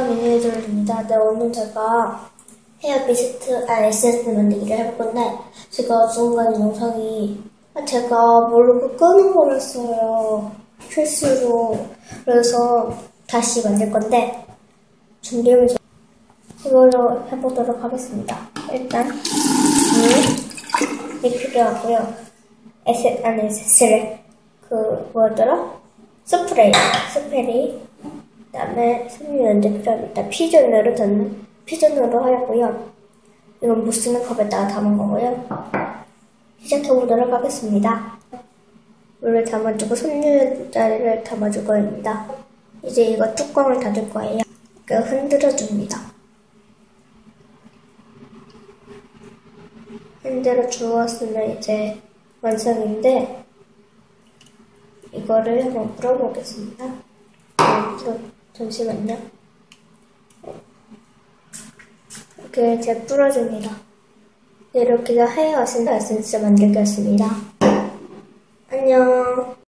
안녕하세요 미니에이저입니다. 네 오늘 제가 헤어 미스트 아 에센스 만들기를 해볼 건데 제가 중간 영상이 아, 제가 모르고 끊어버렸어요 실수로 그래서 다시 만들 건데 준비물 이걸로 해보도록 하겠습니다. 일단 물이 필요하고요. 에센 아니 에센스를 그 뭐였더라? 스프레이 스프레이 그다음에 섬유 연제 필요합니다. 피존으로 든 피존으로 하였고요. 이건 못 쓰는 컵에다가 담은 거고요. 시작해 보도록 하겠습니다. 물을 담아주고 섬유자를 담아줄 거입니다. 이제 이거 뚜껑을 닫을 거예요. 그 흔들어 줍니다. 흔들어 주었으면 이제 완성인데 이거를 한번 풀어보겠습니다. 네, 잠시만요. 이렇게 이제 풀어줍니다. 네, 이렇게 해서 헤어 에센스 만들겠습니다. 안녕.